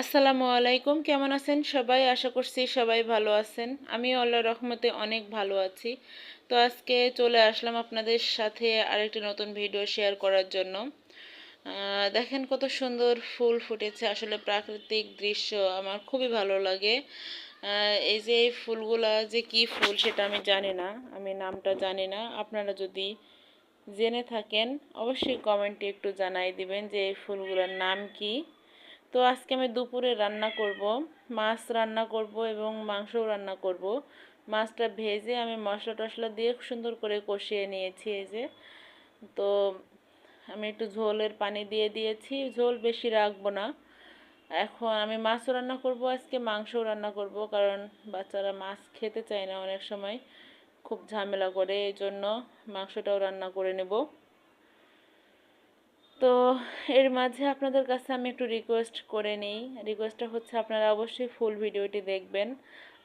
আসসালামু আলাইকুম, কেমন আছেন সবাই? আশা করছি সবাই ভালো আছেন। আমি আল্লাহ রহমতে অনেক ভালো আছি। তো আজকে চলে আসলাম আপনাদের সাথে আরেকটি নতুন ভিডিও শেয়ার করার জন্য। দেখেন কত সুন্দর ফুল ফুটেছে। আসলে প্রাকৃতিক দৃশ্য আমার খুবই ভালো লাগে। এই যে এই ফুলগুলা যে কি ফুল সেটা আমি জানি না, আমি নামটা জানি না। আপনারা যদি জেনে থাকেন, অবশ্যই কমেন্টে একটু জানাই দিবেন যে এই ফুলগুলোর নাম কি। তো আজকে আমি দুপুরে রান্না করব, মাছ রান্না করব এবং মাংসও রান্না করব। মাছটা ভেজে আমি মশলা টশলা দিয়ে সুন্দর করে কষিয়ে নিয়েছি এই যে। তো আমি একটু ঝোলের পানি দিয়ে দিয়েছি, ঝোল বেশি রাখব না। এখন আমি মাছও রান্না করব, আজকে মাংসও রান্না করব কারণ বাচ্চারা মাছ খেতে চায় না অনেক সময়। খুব ঝামেলা করে, এই জন্য মাংসটাও রান্না করে নেব। তো এর মাঝে আপনাদের কাছে আমি একটু রিকোয়েস্ট করে নিই। রিকোয়েস্টটা হচ্ছে আপনারা অবশ্যই ফুল ভিডিওটি দেখবেন।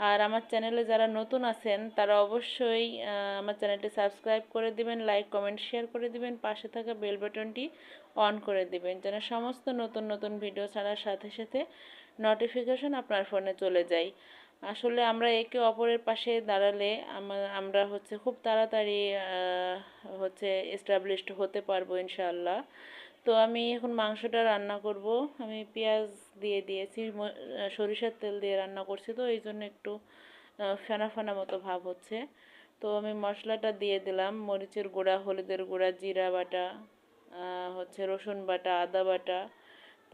আর আমার চ্যানেলে যারা নতুন আছেন, তারা অবশ্যই আমার চ্যানেলটি সাবস্ক্রাইব করে দিবেন লাইক কমেন্ট শেয়ার করে দিবেন, পাশে থাকা বেল বাটনটি অন করে দিবেন, যেন সমস্ত নতুন নতুন ভিডিও ছাড়ার সাথে সাথে নোটিফিকেশন আপনার ফোনে চলে যায়। আসলে আমরা একে অপরের পাশে দাঁড়ালে আমরা হচ্ছে খুব তাড়াতাড়ি হচ্ছে এস্টাবলিশড হতে পারব ইনশাআল্লাহ। তো আমি এখন মাংসটা রান্না করব। আমি পেঁয়াজ দিয়ে দিয়েছি সরিষার তেল দিয়ে রান্না করছি তো, এই জন্য একটু ফেনা ফেনা মতো ভাব হচ্ছে। তো আমি মশলাটা দিয়ে দিলাম, মরিচের গুঁড়া, হলুদের গুঁড়া, জিরা বাটা হচ্ছে রসুন বাটা, আদা বাটা।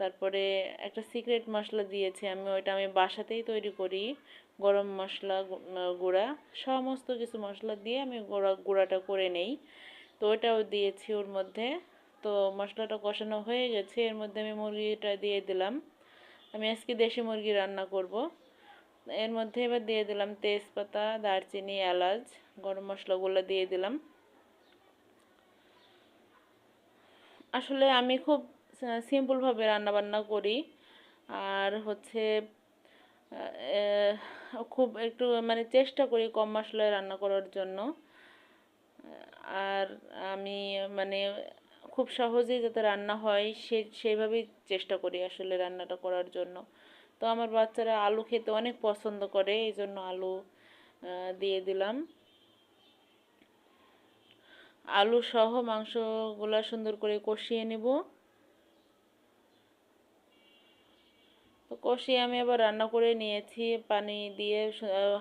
তারপরে একটা সিক্রেট মশলা দিয়েছি আমি, ওইটা আমি বাসাতেই তৈরি করি, গরম মশলা গুঁড়া, সমস্ত কিছু মশলা দিয়ে আমি গুঁড়া, গুঁড়াটা করে নেই। তো ওইটাও দিয়েছি ওর মধ্যে। তো মশলাটা কষানো হয়ে গেছে। এর মধ্যে আমি মুরগিটা দিয়ে দিলাম। আমি আজকে দেশি মুরগি রান্না করব। এর মধ্যে এবার দিয়ে দিলাম তেজপাতা, দারচিনি, এলাচ, গরম মশলাগুলো দিয়ে দিলাম। আসলে আমি খুব সিম্পলভাবে রান্নাবান্না করি। আর হচ্ছে খুব একটু মানে চেষ্টা করি কম মশলায় রান্না করার জন্য। আর আমি মানে খুব সহজেই যাতে রান্না হয়, সে, সেইভাবেই চেষ্টা করি আসলে রান্নাটা করার জন্য। তো আমার বাচ্চারা আলু খেতে অনেক পছন্দ করে এই জন্য আলু দিয়ে দিলাম। আলু সহ মাংসগুলো সুন্দর করে কষিয়ে নেব। তো কষিয়ে আমি আবার রান্না করে নিয়েছি, পানি দিয়ে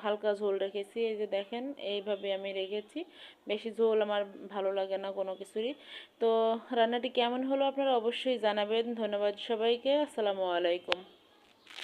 হালকা ঝোল রেখেছি। এই যে দেখেন, এইভাবে আমি রেখেছি। বেশি ঝোল আমার ভালো লাগে না কোনো কিছুরই। তো রান্নাটি কেমন হলো আপনারা অবশ্যই জানাবেন। ধন্যবাদ সবাইকে। আসসালামু আলাইকুম।